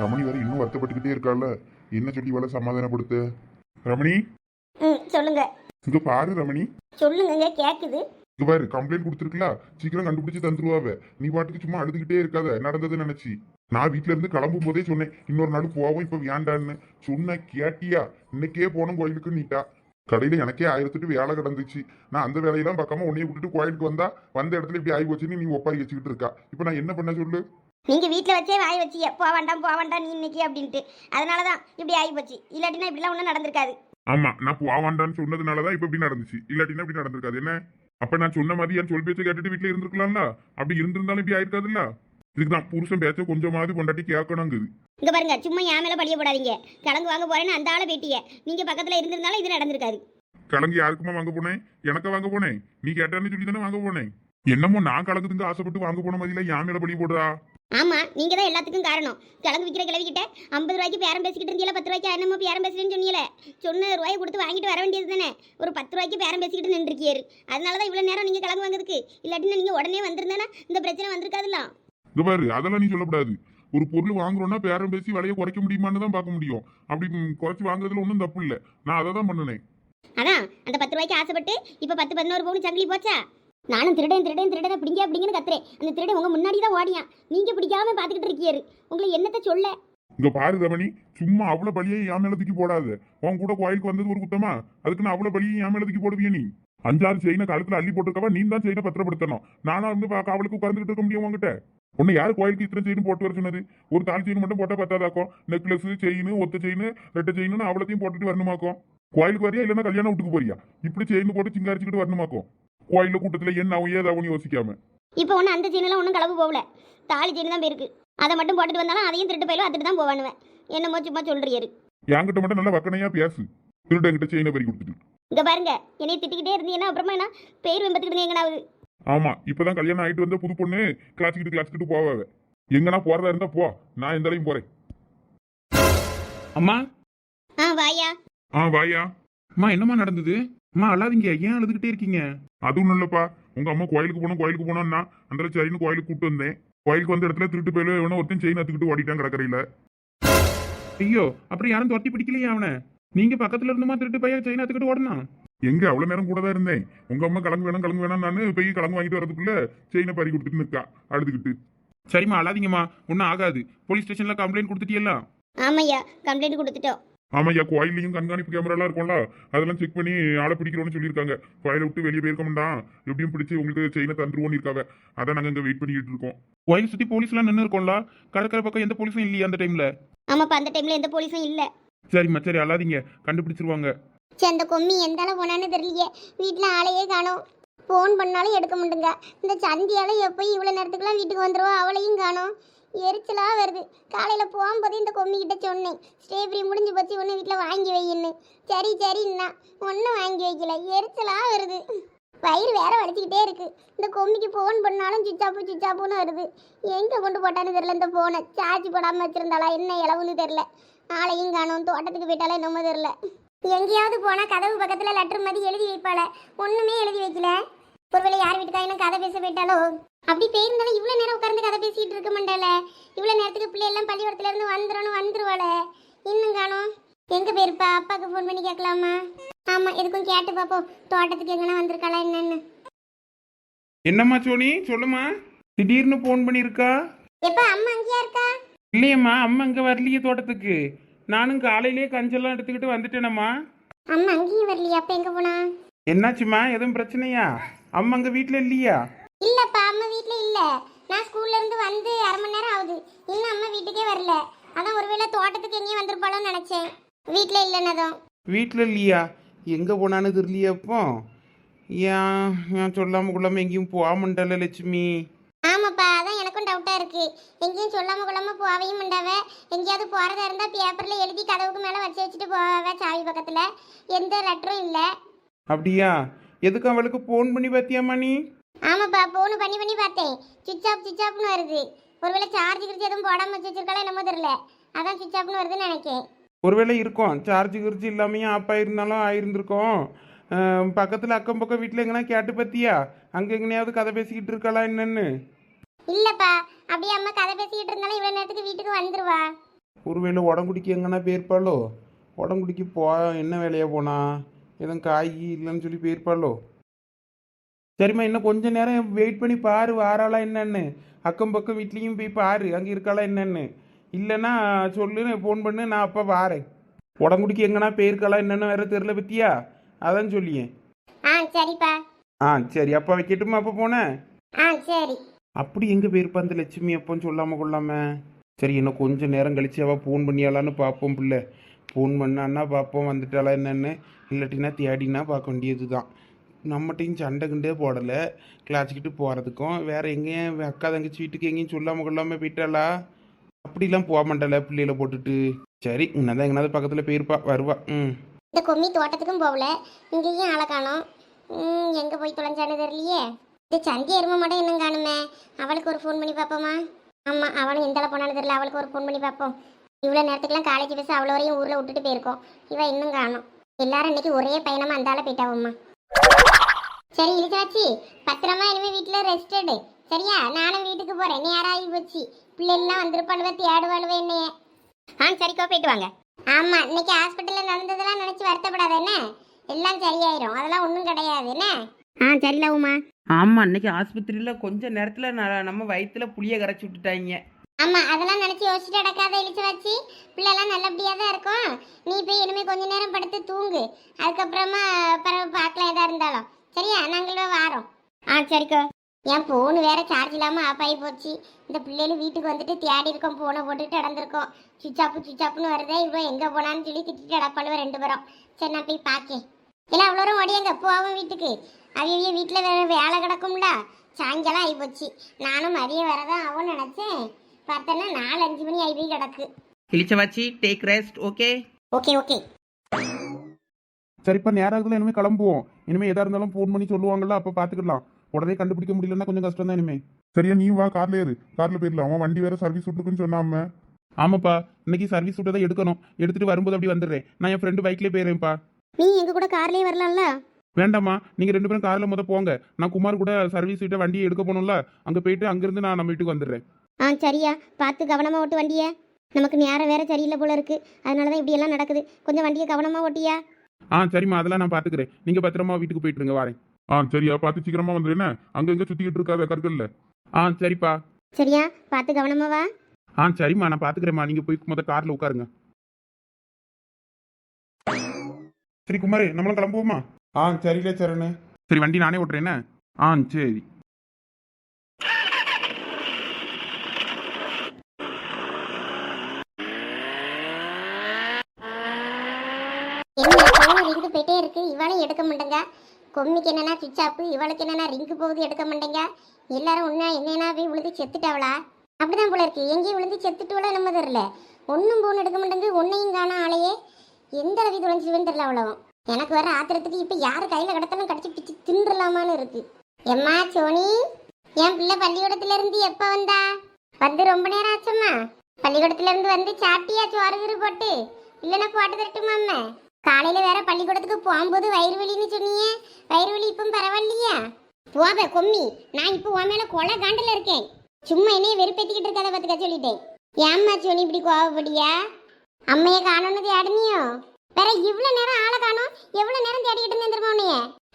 ரமணி வேற இன்னும் வருத்தப்பட்டுக்கிட்டே இருக்கால என்ன சொல்லி இவளை சமாதானப்படுத்த? ரமணி? ம் சொல்லுங்க. இங்க பாரு ரமணி. சொல்லுங்க கேக்குது. இங்க பாரு கம்ப்ளைண்ட் கொடுத்துருக்கலாம் சீக்கிரம் கண்டுபிடிச்சு தந்துருவாவ. நீ பாட்டுக்கு சும்மா அழுதுகிட்டே இருக்காத. நடந்தது நினைச்சு. நான் வீட்ல இருந்து கிளம்பும் போதே சொன்னேன் இன்னொரு நாள் போவோம் இப்ப வேண்டான்னு. சொன்ன கேட்டியா? இன்னைக்கே போனோம் கோயிலுக்கு நீட்டா. கடையில எனக்கே ஆயிரத்துட்டு வேலை கிடந்துச்சு. நான் அந்த வேலையெல்லாம் பார்க்காம உன்னைய விட்டுட்டு கோயிலுக்கு வந்தா வந்த இடத்துல இப்படி ஆகி போச்சுன்னு நீ ஒப்பாரி வச்சுக்கிட்டு இருக்கா. இப்ப நான் என்ன பண்ண சொல்லு? நீங்க வீட்ல வச்சே வாய் வச்சிய போக வேண்டாம் போக வேண்டாம் நீ இன்னைக்கு அப்படின்ட்டு. அதனால தான் இப்படி ஆகி போச்சு இல்லாட்டினா இப்படிலாம் ஒன்றும் நடந்திருக்காது. ஆமா நான் போவாண்டான்னு சொன்னதுனாலதான் இப்ப இப்படி நடந்துச்சு. இல்லாட்டினா இப்படி நடந்திருக்காது. என்ன? அப்ப நான் சொன்ன மாதிரி என் சொல் பேச்சை கேட்டுட்டு வீட்டுல இருந்திருக்கலாம்ல? அப்படி இருந்திருந்தாலும் இப்படி ஆயிருக்காதுல்ல? இதுக்குதான் புருஷன் பேச்ச கொஞ்சமாவது கொண்டாட்டி கேட்கணுங்குது. இங்க பாருங்க சும்மா என் மேல பழிய போடாதீங்க. கிழங்கு வாங்க போறேன்னு அந்த ஆளை பேட்டிய. நீங்க பக்கத்துல இருந்திருந்தாலும் இது நடந்திருக்காது. கிழங்கு யாருக்குமா வாங்க போனேன்? எனக்கு வாங்க போனேன்? நீ கேட்டான்னு சொல்லி தானே வாங்க போனேன்? என்னமோ நான் கலக்குதுங்க ஆசைப்பட்டு வாங்க போன மாதிரில என் மேல பழி போடுறா? ஆமா நீங்க தான் எல்லாத்துக்கும் காரணம். கிழங்கு விற்கிற கிழவிக்கிட்ட ஐம்பது ரூபாய்க்கு பேரம் பேசிக்கிட்டு இருந்தீங்களா பத்து ரூபாய்க்கு என்னமோ பேரம் பேசுறேன்னு சொன்னீங்களே சொன்ன ரூபாயை கொடுத்து வாங்கிட்டு வர வேண்டியது தானே? ஒரு பத்து ரூபாய்க்கு பேரம் பேசிக்கிட்டு நின்றுக்கியாரு அதனால தான் இவ்வளவு நேரம் நீங்க கிழங்கு வாங்குறதுக்கு. இல்லாட்டினா நீங்க உடனே வந்திருந்தேன்னா இந்த பிரச்சனை வந்திருக்காதுல்ல. இது பாரு அதெல்லாம் நீ சொல்லக்கூடாது. ஒரு பொருள் வாங்குறோம்னா பேரம் பேசி விலையை குறைக்க முடியுமான்னு தான் பார்க்க முடியும். அப்படி குறைச்சு வாங்குறதுல ஒன்றும் தப்பு இல்லை. நான் அதை தான் பண்ணினேன். அதான் அந்த பத்து ரூபாய்க்கு ஆசைப்பட்டு இப்ப பத்து பதினோரு பவுன் சங்கிலி போச்சா? நானும் திருடன் திருடன் திருடன் பிடிங்க அப்படிங்கன்னு கத்துறேன். அந்த திருடன் உங்க முன்னாடி தான் ஓடியான். நீங்க பிடிக்காம பாத்துக்கிட்டு இருக்கியாரு. உங்களை என்னத்த சொல்ல? இங்க பாரு ரமணி சும்மா அவ்வளவு பழியை என் மேல தூக்கி போடாது. உன் கூட கோயிலுக்கு வந்தது ஒரு குத்தமா? அதுக்கு நான் அவ்வளவு பழியை என் மேல தூக்கி போடுவிய நீ? அஞ்சாறு செயினை கழுத்துல அள்ளி போட்டிருக்கவா நீ தான் செயினை பத்திரப்படுத்தணும். நானா வந்து பார்க்க காவலுக்கு உட்கார்ந்துட்டு இருக்க முடியும் உங்ககிட்ட உன்னை யாரு கோயிலுக்கு இத்தனை செயின் போட்டு வர சொன்னது? ஒரு தாலி செயின் மட்டும் போட்டா பத்தாதாக்கும்? நெக்லஸ் செயின் ஒத்த செயின் ரெட்டை செயின்னு அவ்வளோத்தையும் போட்டுட்டு வரணுமாக்கும்? கோயிலுக்கு வரையா இல்லைன்னா கல்யாணம் வீட்டுக்கு போறியா? இப்படி செயின் போட்டு சிங்காரிச்சுக்கிட்டு வரணுமாக்கும்? கோயில கூட்டத்துல என்ன ஆகும் ஏதாவும் யோசிக்காம. இப்போ ஒன்றும் அந்த சீனெல்லாம் ஒன்றும் கலவு போகல. தாலி சீனு தான் போயிருக்கு. அதை மட்டும் போட்டுட்டு வந்தாலும் அதையும் திருட்டு போயிலும் அதுட்டு தான் போவானுவேன். என்னமோ சும்மா சொல்றியாரு என்கிட்ட மட்டும் நல்லா வக்கனையா பேசு. திருடங்கிட்ட செயினை பறி கொடுத்துட்டு. இங்க பாருங்க என்னை திட்டிக்கிட்டே இருந்தீங்கன்னா அப்புறமா என்ன? பேர் வெம்பத்துக்கிட்டு எங்கனாவது. ஆமா இப்பதான் கல்யாணம் ஆயிட்டு வந்த புது பொண்ணு கிளாச்சுக்கிட்டு கிளாச்சுக்கிட்டு போவாவ எங்கனா போறதா இருந்தா போ நான் எந்த அளவும் போறேன். அம்மா? ஆ வாயா. ஆ வாயா. அம்மா என்னம்மா நடந்தது? அம்மா அழாதீங்க. ஏன் அழுதுகிட்டே இருக்கீங்க? அது ஒண்ணும் இல்லப்பா. உங்க அம்மா கோயிலுக்கு போனோம் கோயிலுக்கு போனோம்னா அந்த சரின்னு கோயிலுக்கு கூப்பிட்டு வந்தேன். கோயிலுக்கு வந்த இடத்துல திருட்டு போயில இவனை ஒருத்தன் செயின் அத்துக்கிட்டு ஓடிட்டான் கடற்கரையில. ஐயோ அப்புறம் யாரும் தொட்டி பிடிக்கலையா அவனை? நீங்க பக்கத்துல இருந்துமா திருட்டு பையன் செயின் எடுத்துக்கிட்டு ஓடணும் எங்க? அவ்வளவு நேரம் கூட தான் இருந்தேன். உங்க அம்மா கிழங்கு வேணும் கிழங்கு வேணும் நான் போய் கிழங்கு வாங்கிட்டு வரதுக்குள்ள செயினை பறி கொடுத்துட்டு நிக்கா அழுதுகிட்டு. சரிம்மா அழாதீங்கம்மா. ஒன்றும் ஆகாது. போலீஸ் ஸ்டேஷன்ல கம்ப்ளைண்ட் கொடுத்துட்டியல்ல ஆமையா கம்ப்ளைண்ட் கொடுத்துட்டோம். ஆமாய்யா கோயிலையும் கண்காணிப்பு கேமராலாம் இருக்கும்ல. அதெல்லாம் செக் பண்ணி ஆளை பிடிக்கிறோம்னு சொல்லியிருக்காங்க. கோயிலை விட்டு வெளியே போயிருக்க மாட்டான் எப்படியும் பிடிச்சி உங்களுக்கு செயினை தந்துருவோன்னு இருக்காங்க அதான் நாங்க இங்க வெயிட் பண்ணிட்டு இருக்கோம். கோயில் சுத்தி போலீஸ்லாம் நின்று இருக்கோம்ல. கடற்கரை பக்கம் எந்த போலீஸும் இல்லையா அந்த டைம்ல ஆமாப்பா அந்த டைம்ல எந்த போலீஸும் இல்ல. சரிம்மா சரி அழாதீங்க. கண்டுபிடிச்சிருவாங்க. சரி அந்த கொம்மி எந்த அளவு போனான்னு தெரியலையே. வீட்டில் ஆளையே காணோம். ஃபோன் பண்ணாலும் எடுக்க மாட்டேங்க. இந்த சந்தியால எப்போ இவ்வளோ நேரத்துக்குலாம் வீட்டுக்கு வந்துருவா அவளையும் காணோம். எரிச்சலாக வருது. காலையில் போகும்போது இந்த கொம்மிக்கிட்ட சொன்னேன். ஸ்டே முடிஞ்சு போச்சு ஒன்று வீட்டில் வாங்கி வையின்னு. சரி சரின்னா ஒன்றும் வாங்கி வைக்கல. எரிச்சலாக வருது. வயிறு வேற வலிச்சுக்கிட்டே இருக்கு. இந்த கொம்மிக்கு ஃபோன் பண்ணாலும் சுச்சாப்பு சுச்சாப்புன்னு வருது. எங்கே கொண்டு போட்டான்னு தெரில இந்த ஃபோனை சார்ஜ் போடாமல் வச்சிருந்தாளா? என்ன இளவுன்னு தெரில நாளையும் காணும். தோட்டத்துக்கு போயிட்டாலும் என்னமோ தெரில எங்கேயாவது போனால் கதவு பக்கத்தில் லெட்டர் மாதிரி எழுதி வைப்பாள. ஒன்றுமே எழுதி வைக்கல. ஒருவேளை யார் வீட்டுக்காயினும் கதை பேச போயிட்டாலோ அப்படி போயிருந்தாலும் இவ்வளவு நேரம் உட்கார்ந்து கதை பேசிட்டு இருக்க மாட்டாள? இவ்வளவு நேரத்துக்கு பிள்ளை எல்லாம் பள்ளிக்கூடத்துல இருந்து வந்துடணும் வந்துருவாள? இன்னும் காணோம். எங்க போயிருப்பா அப்பாவுக்கு ஃபோன் பண்ணி கேட்கலாமா? ஆமா எதுக்கும் கேட்டு பாப்போம். தோட்டத்துக்கு எங்கன்னா வந்திருக்காளா என்னன்னு. என்னம்மா சோனி? சொல்லுமா திடீர்னு ஃபோன் பண்ணியிருக்கா? எப்ப அம்மா அங்கேயா இருக்கா? இல்லையம்மா அம்மா இங்கே வரலையே தோட்டத்துக்கு. நானும் காலையிலேயே கஞ்செல்லாம் எடுத்துக்கிட்டு வந்துட்டேனம்மா. அம்மா அங்கேயும் வரலையா? அப்ப எங்க போனா? என்னாச்சும்மா? எதுவும் பிரச்சனையா? அம்மா அங்கே வீட்டில் இல்லையா? இல்லப்பா அம்மா வீட்ல இல்ல. நான் ஸ்கூல்ல இருந்து வந்து அரை மணி நேரம் ஆகுது. இன்னும் அம்மா வீட்டுக்கே வரல. அதான் ஒருவேளை தோட்டத்துக்கு எங்கேயும் வந்திருப்பாளோன்னு நினைச்சேன். வீட்ல இல்லைன்னதும் வீட்டில் இல்லையா? எங்கே போனான்னு தெரியலையா அப்போ ஏன் ஏன் சொல்லாமல் கொள்ளாமல் எங்கேயும் போகாமண்டல லட்சுமி? ஆமாப்பா அதான் எனக்கும் டவுட்டா இருக்கு. எங்கேயும் சொல்லாம கொள்ளாம போவையும் மாட்டாவ. எங்கேயாவது போறதா இருந்தா பேப்பர்ல எழுதி கதவுக்கு மேல வச்சு வச்சுட்டு போவாவ சாவி பக்கத்துல. எந்த லெட்டரும் இல்ல. அப்படியா? எதுக்கு அவளுக்கு ஃபோன் பண்ணி பார்த்தியாம்மா நீ ஆமாப்பா போன் பண்ணி பண்ணி பார்த்தேன். சுவிச் ஆஃப் சுவிச் ஆஃப்னு வருது. ஒருவேளை சார்ஜ் கிரிச்சு எதுவும் போடாம வச்சு வச்சிருக்காளோ என்னமோ தெரியல. அதான் சுவிச் ஆஃப்னு வருதுன்னு நினைக்கேன். ஒருவேளை இருக்கும். சார்ஜ் கிரிச்சு இல்லாமையும் ஆப் ஆயிருந்தாலும் ஆயிருந்திருக்கும். பக்கத்தில் அக்கம் பக்கம் வீட்டில் எங்கன்னா கேட்டு பார்த்தியா? அங்கே எங்கனையாவது கதை பேசிக்கிட்டு இருக்காளா என்னன்னு? இல்லப்பா அப்படியே அம்மா கதை பேசிக்கிட்டு இருந்தாலும் இவ்வளவு நேரத்துக்கு வீட்டுக்கு வந்துருவா. ஒருவேளை உடம்புடிக்கு எங்கன்னா போயிருப்பாளோ? உடம்புடிக்கு போ என்ன வேலையா போனா? எதுவும் காய் இல்லைன்னு சொல்லி போயிருப்பாளோ? சரிம்மா இன்னும் கொஞ்ச நேரம் வெயிட் பண்ணி பாரு வாராளா என்னன்னு. அக்கம் பக்கம் வீட்லேயும் போய் பாரு அங்கே இருக்காளா என்னன்னு. இல்லைன்னா சொல்லு ஃபோன் பண்ணு நான் அப்போ வாரேன். உடம்புடிக்கு எங்கன்னா போயிருக்காளா என்னன்னு வேற தெரில பத்தியா? அதான் சொல்லியேன். ஆ சரிப்பா. ஆ சரி அப்போ வைக்கட்டுமா அப்போ போனேன் ஆ சரி. அப்படி எங்கே போயிருப்பா அந்த லட்சுமி அப்போன்னு சொல்லாமல் கொள்ளாம? சரி இன்னும் கொஞ்சம் நேரம் கழிச்சு அவள் ஃபோன் பண்ணியாலான்னு பார்ப்போம் பிள்ளை. ஃபோன் பண்ணான்னா பார்ப்போம் வந்துட்டாளா என்னென்னு. இல்லாட்டினா தேடினா பார்க்க வேண்டியது தான் நம்மகிட்டையும் சண்டை கிண்டே போடலை. கிளாச்சிக்கிட்டு போகிறதுக்கும் வேறு எங்கேயும் அக்கா தங்கச்சி வீட்டுக்கு எங்கேயும் சொல்லாமல் கொள்ளாமல் போயிட்டாளா? அப்படிலாம் போக மாட்டாள பிள்ளையில போட்டுட்டு. சரி இன்னதான் எங்கனாவது பக்கத்தில் போயிருப்பா வருவா. ம். இந்த கொம்மி தோட்டத்துக்கும் போகல. இங்கேயும் ஆளை காணும். எங்கே போய் தொலைஞ்சானு தெரியலையே. இந்த சந்தி எருமை மட்டும் இன்னும் காணுமே. அவளுக்கு ஒரு ஃபோன் பண்ணி பார்ப்போமா? ஆமாம் அவளும் எந்த போனாலும் தெரியல. அவளுக்கு ஒரு ஃபோன் பண்ணி பார்ப்போம். இவ்வளோ நேரத்துக்குலாம் காலேஜ் பஸ் அவ்வளோ வரையும் ஊரில் விட்டுட்டு போயிருக்கோம். இவ இன்னும் காணும். எல்லாரும் இன்னைக்கு ஒரே பயணமா அந்தால போயிட்டாவும்மா சரி இழுச்சாச்சி பத்திரமா இனிமேல் வீட்டில் ரெஸ்ட் எடு. சரியா? நானும் வீட்டுக்கு போறேன். நேரம் ஆகி போச்சு? பிள்ளைலாம் வந்திருப்பாளுவ தேடுவாளுவ என்னைய. ஆ சரிக்கா போயிட்டு வாங்க. ஆமா இன்னைக்கு ஹாஸ்பிட்டல்ல நடந்ததெல்லாம் நினைச்சு வருத்தப்படாத என்ன? எல்லாம் சரியாயிரும். அதெல்லாம் ஒன்றும் கிடையாது என்ன? ஆ சரில உமா. ஆமாம் இன்னைக்கு ஆஸ்பத்திரியில் கொஞ்ச நேரத்தில் நம்ம வயிற்றுல புளியை கரைச்சி விட்டுட்டாங்க. ஆமா அதெல்லாம் நினைச்சு யோசிச்சுட்டு அடக்காத இழிச்சு வச்சு பிள்ளைலாம் நல்லபடியா தான் இருக்கும். நீ போய் இனிமே கொஞ்ச நேரம் படுத்து தூங்கு. அதுக்கப்புறமா பிறகு பார்க்கலாம் எதா இருந்தாலும். சரியா? நாங்களும் வாரோம். ஆ சரிக்கா. என் ஃபோனு வேற சார்ஜ் இல்லாமல் ஆஃப் ஆகி போச்சு. இந்த பிள்ளைகள் வீட்டுக்கு வந்துட்டு தேடி இருக்கோம் ஃபோனை போட்டுட்டு நடந்திருக்கோம். சுவிச் ஆஃப் சுவிச் ஆஃப்னு வருதே இவன் எங்கே போனான்னு சொல்லி திட்டிட்டு அடப்பாளுவ ரெண்டு பேரும். சரி நான் போய் பார்க்கேன் இல்லை அவ்வளோ ஓடியாங்க போவோம் வீட்டுக்கு. அவிய வீட்டில் வேற வேலை கிடக்கும்ல. சாயங்காலம் ஆகி போச்சு. நானும் மதியம் வரதான் ஆகும்னு நினச்சேன். பார்த்தேன்னா நாலு அஞ்சு மணி ஆகி போய் கிடக்கு இழிச்சவாச்சி take rest okay okay okay சரிப்பா நேரம் ஆகுதுல இனிமேல் கிளம்புவோம். இனிமேல் எதாக இருந்தாலும் ஃபோன் பண்ணி சொல்லுவாங்கல்ல அப்போ பார்த்துக்கலாம் உடனே கண்டுபிடிக்க முடியலன்னா கொஞ்சம் கஷ்டம் தான் இனிமேல் சரியா நீ வா கார்ல ஏறு. கார்ல போயிடலாம். அவன் வண்டி வேற சர்வீஸ் விட்டுருக்குன்னு சொன்னாம ஆமாப்பா இன்னைக்கு சர்வீஸ் விட்டு தான் எடுக்கணும். எடுத்துட்டு வரும்போது அப்படி வந்துடுறேன். நான் என் ஃப்ரெண்டு பைக்லேயே போயிடுறேன்ப்பா. நீ எங்க கூட கார்லயே வரலாம்ல? வேண்டாம்மா நீங்கள் ரெண்டு பேரும் காரில் முத போங்க. நான் குமார் கூட சர்வீஸ் விட்ட வண்டியை எடுக்க போகணும்ல அங்கே போயிட்டு அங்கேருந்து நான் நம்ம வீட்டுக்கு வந்துடுறேன். ஆ சரியா. பார்த்து கவனமா ஓட்டு வண்டியை. நமக்கு நேரம் வேற சரியில்லை போல இருக்கு. அதனால தான் இப்படி எல்லாம் நடக்குது. கொஞ்சம் வண்டியை கவனமா ஓட்டியா? ஆ சரிம்மா. அதெல்லாம் நான் பார்த்துக்கிறேன். நீங்கள் பத்திரமா வீட்டுக்கு போயிட்டுருங்க வரேன். ஆ சரியா. பார்த்து சீக்கிரமா வந்துரு என்ன? அங்க இங்க சுத்திக்கிட்டு இருக்காத கற்கல்ல ஆ சரிப்பா. சரியா. பார்த்து கவனமா வா. ஆ சரிம்மா. நான் பார்த்துக்கிறேம்மா. நீங்கள் போய் முத காரில் உட்காருங்க. சரி குமார் நம்மளும் கிளம்புவோமா? ஆ சரியில்ல சரணு. சரி வண்டி நானே ஓட்டுறேன் ஆ சரி. என்ன ஃபோன் ரிங்கு போயிட்டே இருக்கு. இவளும் எடுக்க மாட்டேங்க. கொம்மிக்கு என்னன்னா சுவிச் ஆஃப் இவளுக்கு என்னன்னா ரிங்கு போகுது எடுக்க மாட்டேங்க. எல்லாரும் ஒன்றா என்னன்னா போய் விழுந்து செத்துட்டாவளா? அப்படிதான் போல இருக்கு. எங்கேயும் விழுந்து செத்துட்டுவளோ நம்ம தெரியல ஒன்றும் ஃபோன் எடுக்க மாட்டேங்க ஒன்றையும் காணும் ஆளையே. எந்த அளவு தொலைஞ்சிடுவேன்னு தெரியல அவ்வளவும் எனக்கு வர ஆத்திரத்துக்கு இப்போ யார் கையில் கிடத்தாலும் கடிச்சு பிச்சு தின்றலாமான்னு இருக்கு. எம்மா சோனி என் பிள்ளை பள்ளிக்கூடத்துல இருந்து எப்போ வந்தா? வந்து ரொம்ப நேரம் ஆச்சம்மா. பள்ளிக்கூடத்துல இருந்து வந்து சாப்பிட்டியா சோறு போட்டு இல்லைன்னா போட்டு தரட்டுமா அம்மா? காலையில வேற பள்ளிக்கூடத்துக்கு போகும்போது வயிறு வலின்னு சொன்னியே. வயிறு வலி இப்போ பரவாயில்லையா? போவ கொம்மி. நான் இப்போ உன் மேல கொலை காண்டில் இருக்கேன். சும்மா என்னைய வெறுப்பேத்திக்கிட்டு இருக்காத பார்த்துக்க சொல்லிட்டேன். ஏம்மா சோனி இப்படி கோவப்படியா? அம்மையை காணோன்னு தேடினியோ? வேற இவ்வளவு நேரம் ஆளை காணோம். எவ்வளவு நேரம் தேடிக்கிட்டு இருந்தேன் தெரியுமா உன்னைய?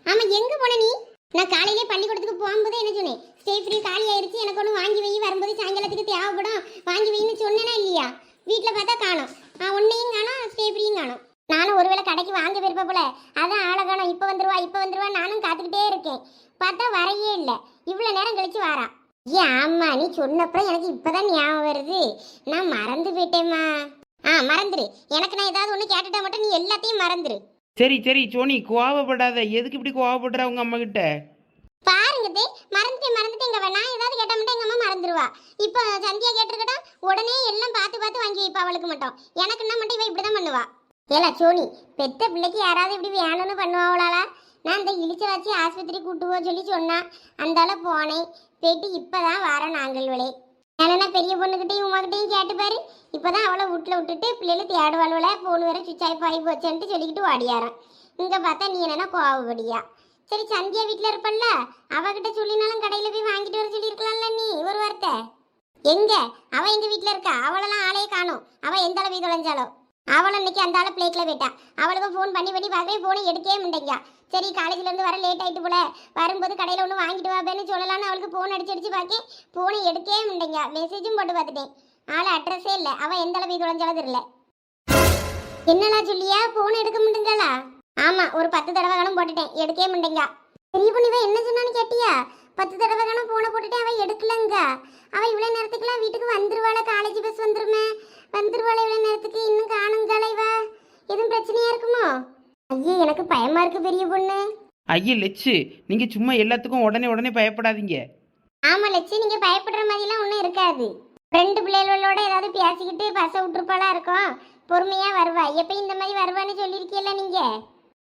ஆமா எங்க போன நீ? நான் காலையிலே பள்ளிக்கூடத்துக்கு போகும்போது என்ன சொன்னேன்? ஸ்டே ஃப்ரீ காலி ஆயிருச்சு. எனக்கு ஒன்று வாங்கி வை. வரும்போது சாயங்காலத்துக்கு தேவைப்படும். வாங்கி வைன்னு சொன்னேனா இல்லையா? வீட்டில் பார்த்தா காணும். ஆ உன்னையும் காணும் ஸ்டே ஃப்ரீயும் காணும். நானும் ஒருவேளை கடைக்கு வாங்க விருப்ப போல. அதான் ஆளை காணோம் இப்போ வந்துருவா இப்போ வந்துருவா நானும் காத்துக்கிட்டே இருக்கேன். பார்த்தா வரையே இல்லை. இவ்வளோ நேரம் கழிச்சு வாரா. ஏன் ஆமா நீ சொன்னப்புறம் எனக்கு இப்பதான் ஞாபகம் வருது. நான் மறந்து போயிட்டேம்மா. ஆ மறந்துரு. எனக்கு நான் ஏதாவது ஒன்று கேட்டுட்டா மட்டும் நீ எல்லாத்தையும் மறந்துரு. சரி சரி சோனி கோவப்படாத. எதுக்கு இப்படி கோவப்படுற உங்க அம்மா கிட்ட பாருங்க தே மறந்துட்டேன் இங்க நான் ஏதாவது கேட்டா மட்டும் எங்க அம்மா மறந்துருவா. இப்போ சந்தியா கேட்டிருக்கட்டா உடனே எல்லாம் பார்த்து பார்த்து வாங்கி வைப்பா அவளுக்கு மட்டும். எனக்குன்னா மட்டும் இவ இப்படிதான் பண்ணுவா? ஏலா சோனி பெத்த பிள்ளைக்கு யாராவது இப்படி வேணும்னு பண்ணுவாங்களாளா நான் இந்த இழிச்ச வச்சு ஆஸ்பத்திரி கூட்டு போக சொல்லி சொன்னான் அந்தால போனேன். போயிட்டு இப்போதான் வர நாங்கள் விளை என்னன்னா பெரிய பொண்ணுக்கிட்டையும் உமாக்கிட்டையும் கேட்டு பாரு. இப்பதான் அவளை வீட்டில் விட்டுட்டு பிள்ளைகளை தேடுவாள்வல போன் வேற சுவிச் ஆகி போச்சேன்ட்டு சொல்லிக்கிட்டு ஓடியாரான் இங்கே பார்த்தா நீ என்னன்னா கோவப்படியா? சரி சந்தியா வீட்டில் இருப்பல்ல அவகிட்ட சொல்லினாலும் கடையில் போய் வாங்கிட்டு வர சொல்லியிருக்கலாம்ல நீ ஒரு வார்த்தை. எங்கே? அவள் எங்கள் வீட்டில் இருக்கா? அவளெல்லாம் ஆளையே காணும். அவள் எந்த அளவு தொலைஞ்சாலோ? அவளும் இன்னைக்கு அந்த ஆளு பிளேக்கில் போயிட்டா அவளுக்கும் ஃபோன் பண்ணி பண்ணி பார்க்கறேன் ஃபோனை எடுக்கவே முடியா சரி காலேஜ்லேருந்து வர லேட் ஆயிட்டு போல. வரும்போது கடையில் ஒன்று வாங்கிட்டு வாப்பேன்னு சொல்லலாம்னு அவளுக்கு ஃபோன் அடிச்சு அடிச்சு பார்க்க ஃபோனை எடுக்கவே முடியா மெசேஜும் போட்டு பார்த்துட்டேன். ஆள் அட்ரஸே இல்லை. அவன் எந்த அளவு தொலைஞ்சாலும் தெரியல. என்னடா சொல்லியா? ஃபோன் எடுக்க முடியுங்களா ஆமா ஒரு பத்து தடவை காலம் போட்டுட்டேன். எடுக்கவே முடியா பெரிய பொண்ணு என்ன சொன்னான்னு கேட்டியா? பத்து தடவை கணம் போன போட்டுட்டேன். அவ எடுக்கலங்க. அவ இவ்வளவு நேரத்துக்குலாம் வீட்டுக்கு வந்துருவாள? காலேஜ் பஸ் வந்துருமே. வந்துருவாள இவ்வளவு நேரத்துக்கு? இன்னும் காணுங்களா இவ? எதுவும் பிரச்சனையா இருக்குமோ? ஐயே எனக்கு பயமா இருக்கு பெரிய பொண்ணு. ஐயா லெச்சு நீங்கள் சும்மா எல்லாத்துக்கும் உடனே உடனே பயப்படாதீங்க. ஆமா லட்சி நீங்க பயப்படுற மாதிரிலாம் ஒன்றும் இருக்காது. ரெண்டு பிள்ளைகளோட ஏதாவது பேசிக்கிட்டு பச விட்டுருப்பாளா இருக்கும். பொறுமையா வருவா. எப்பயும் இந்த மாதிரி வருவான்னு சொல்லியிருக்கீல்ல நீங்க?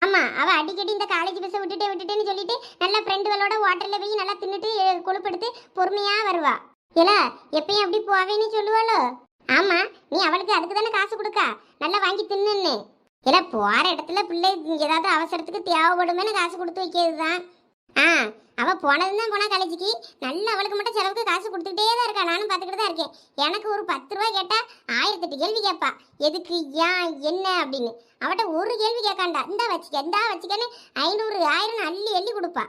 ஆமா அவ அடிக்கடி இந்த காலேஜ் பஸ்ஸை விட்டுட்டே விட்டுட்டேன்னு சொல்லிட்டு நல்லா ஃப்ரெண்டுகளோட ஹோட்டல்ல போய் நல்லா தின்னுட்டு அஹ், கொழுப்பெடுத்து பொறுமையா வருவா. ஏல எப்பயும் அப்படி போவேன்னு சொல்லுவாளோ? ஆமா நீ அவளுக்கு அதுக்கு தானே காசு கொடுக்கா? நல்லா வாங்கி தின்னுன்னு. ஏல போற இடத்துல பிள்ளை ஏதாவது அவசரத்துக்கு தேவைப்படுமேனு காசு கொடுத்து வைக்கிறது தான் ஆ அவ போனதுதான் போனா காலேஜுக்கு. நல்லா அவளுக்கு மட்டும் செலவுக்கு காசு கொடுத்துக்கிட்டே தான் இருக்கா. நானும் பார்த்துக்கிட்டு தான் இருக்கேன். எனக்கு ஒரு பத்து ரூபாய் கேட்டா ஆயிரத்தெட்டு கேள்வி கேட்பா எதுக்கு ஏன் என்ன அப்படின்னு. அவட்ட ஒரு கேள்வி கேட்காண்டா. இந்தா வச்சுக்க இந்தா வச்சுக்கன்னு ஐநூறு ஆயிரம் அள்ளி அள்ளி கொடுப்பா.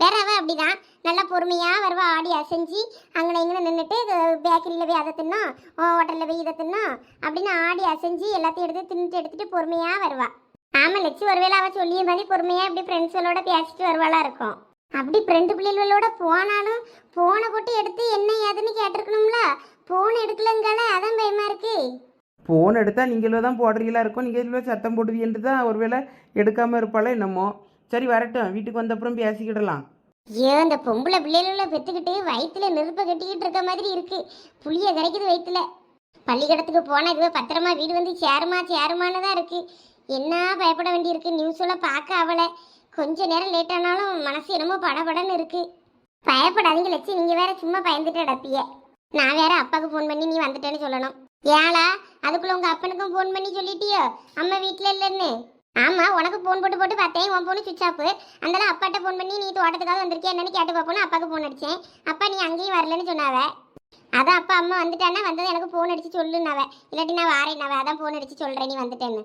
வேற அவ அப்படிதான். நல்லா பொறுமையா வருவா. ஆடி அசைஞ்சு அங்கே இங்கே நின்றுட்டு பேக்கரியில் போய் அதை தின்னோம் ஹோட்டலில் போய் இதை தின்னோம் அப்படின்னு ஆடி அசைஞ்சு எல்லாத்தையும் எடுத்து தின்னுட்டு எடுத்துட்டு பொறுமையா வருவா. ஆமா லட்சு ஒருவேளை அவ சொல்லிய மாதிரி பொறுமையா இப்படி ஃப்ரெண்ட்ஸுகளோட பேசிட்டு வருவாளா இருக்கும். அப்படி ஃப்ரெண்டு பிள்ளைகளோட போனாலும் போனை போட்டு எடுத்து என்ன ஏதுன்னு கேட்டிருக்கணும்ல? போன் எடுக்கலங்கால அதான் பயமா இருக்கு. ஃபோன் எடுத்தால் நீங்களும் தான் போடுறீங்களா இருக்கும். நீங்கள் சத்தம் போடுவீன்ட்டு தான் ஒருவேளை எடுக்காமல் இருப்பாளோ என்னமோ. சரி வரட்டும். வீட்டுக்கு வந்தப்புறம் பேசிக்கிடலாம். ஐயோ இந்த பொம்பளை பிள்ளைகள பெற்றுக்கிட்டு வயிற்றுல நெருப்பை கட்டிக்கிட்டு இருக்க மாதிரி இருக்கு. புளிய கரைக்குது வயிற்றுல பள்ளிக்கூடத்துக்கு போனால் இதுவே பத்திரமா வீடு வந்து சேருமா சேருமான்னு தான் இருக்கு. என்ன பயப்பட வேண்டியிருக்கு? நியூஸில் பார்க்க அவளை. கொஞ்ச நேரம் லேட் ஆனாலும் மனசு என்னமோ படபடன்னு இருக்கு. பயப்படாதீங்க லட்சி நீங்க வேற சும்மா பயந்துட்டு அடப்பிய நான் வேற அப்பாவுக்கு ஃபோன் பண்ணி நீ வந்துட்டேன்னு சொல்லணும். ஏளா அதுக்குள்ள உங்க அப்பனுக்கும் ஃபோன் பண்ணி சொல்லிட்டியோ? அம்மா வீட்டில் இல்லைன்னு. ஆமா உனக்கு ஃபோன் போட்டு போட்டு பார்த்தேன். உன் ஃபோனு சுவிச் ஆஃப் அதனால அப்பாட்ட ஃபோன் பண்ணி நீ தோட்டத்துக்காக வந்திருக்கியா என்னன்னு கேட்டு பார்ப்போன்னு அப்பாவுக்கு ஃபோன் அடிச்சேன். அப்பா நீ அங்கேயும் வரலன்னு சொன்னாவ. அதான் அப்பா அம்மா வந்துட்டானா வந்தது எனக்கு ஃபோன் அடிச்சு சொல்லுனாவ இல்லாட்டி நான் வாரேனாவ அதான் ஃபோன் அடிச்சு சொல்றேன் நீ வந்துட்டேன்னு.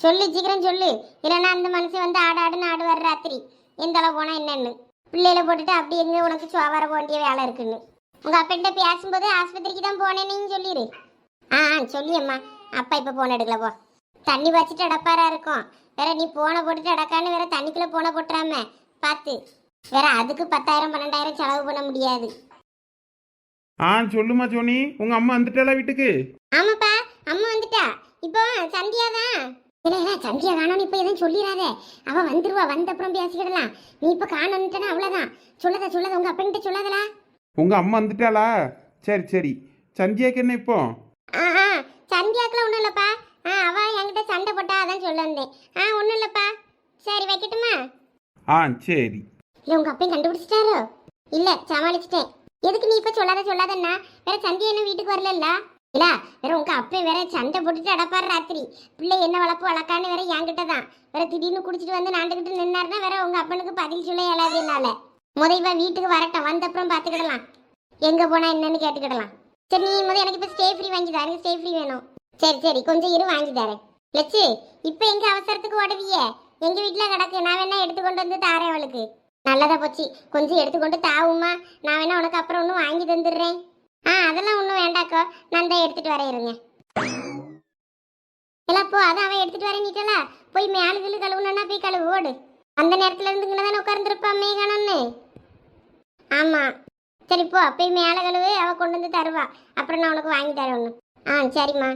சொல்லு சீக்கிரம் சொல்லு. இல்லைன்னா அந்த மனுஷன் வந்து ஆடு ஆடுன்னு ஆடுவார் ராத்திரி. எந்த அளவு போனா என்னன்னு. பிள்ளையில போட்டுட்டு அப்படி எங்க உனக்கு சுவாவர வேண்டிய வேலை இருக்குன்னு. உங்க அப்பன்கிட்ட பேசும்போது ஆஸ்பத்திரிக்கு தான் போனேன்னு சொல்லிடு ஆ ஆ சொல்லியம்மா அப்பா இப்போ போன் எடுக்கல போ. தண்ணி வச்சுட்டு அடப்பாரா இருக்கும். வேற நீ போனை போட்டுட்டு அடக்கான்னு வேற தண்ணிக்குள்ள போனை போட்டுறாம பார்த்து வேற அதுக்கு பத்தாயிரம் பன்னெண்டாயிரம் செலவு பண்ண முடியாது. ஆ சொல்லுமா சோனி. உங்கள் அம்மா வந்துட்டாளா வீட்டுக்கு? ஆமாப்பா அம்மா வந்துட்டா. இப்போ சந்தியா தான் இல்ல இல்ல சந்தியா காணோன்னு இப்போ எதுவும் சொல்லிடாத அவ வந்துருவா வந்த அப்புறம் பேசிக்கிடலாம். நீ இப்போ காணோன்னுட்டனா அவ்வளோதான் சொல்லாத சொல்லாத உங்க அப்பன்கிட்ட சொல்லாதலா உங்கள் அம்மா வந்துட்டாளா? சரி சரி. சந்தியாக்கு என்ன இப்போ? ஆ ஆ சந்தியாக்கெல்லாம் ஒன்றும் இல்லைப்பா. ஆ அவ என்கிட்ட சண்டை போட்டா அதான் சொல்ல வந்தேன் ஆ ஒன்றும் இல்லைப்பா. சரி வைக்கட்டுமா? ஆ சரி. இல்ல உங்க அப்பையும் கண்டுபிடிச்சிட்டாரோ? இல்ல சமாளிச்சிட்டேன். எதுக்கு நீ இப்ப சொல்லாத சொல்லாதன்னா? வேற சந்தியா என்ன வீட்டுக்கு வரல இல்ல வேற உங்க அப்பே வேற சண்டை போட்டுட்டு அடப்பாரு ராத்திரி. பிள்ளை என்ன வளர்ப்பு வளர்க்கான்னு வேற என்கிட்ட தான் வேற திடீர்னு குடிச்சிட்டு வந்து நாண்டுகிட்டு நின்னாருன்னா வேற உங்க அப்பனுக்கு பதில் சொல்ல இயலாது என்னால. முத வீட்டுக்கு வரட்டும் வந்த அப்புறம் பாத்துக்கிடலாம். எங்க போனா என்னன்னு கேட்டுக்கிடலாம். சரி நீ முதல் எனக்கு இப்ப ஸ்டே ஃப்ரீ வாங்கி தரேன் ஸ்டே ஃப்ரீ வேணும். சரி சரி கொஞ்சம் இரு வாங்கி தரேன். லட்சு இப்ப எங்க அவசரத்துக்கு ஓடுவியே? எங்க வீட்டுல கிடக்கு நான் வேணா எடுத்து கொண்டு வந்து தாரேன் அவளுக்கு. நல்லதா போச்சு கொஞ்சம் எடுத்துக்கொண்டு தாவுமா நான் வேணா உனக்கு அப்புறம் ஒன்றும் வாங்கி தந்துடுறேன். ஆ அதெல்லாம் ஒன்றும் வேண்டாக்கோ நான் தான் எடுத்துட்டு வரேன் இருங்க. இல்லை போ அதான் அவன் எடுத்துட்டு வரேன் நீட்டல. போய் மேலு கிளு கழுவுனா போய் கழுவு ஓடு. அந்த நேரத்துல இருந்து இங்கே தானே உட்காந்துருப்பா மேகானன்னு. ஆமாம் சரி போ போய் மேலே கழுவு அவள் கொண்டு வந்து தருவா. அப்புறம் நான் உனக்கு வாங்கி தரேன் ஒன்று ஆ சரிம்மா.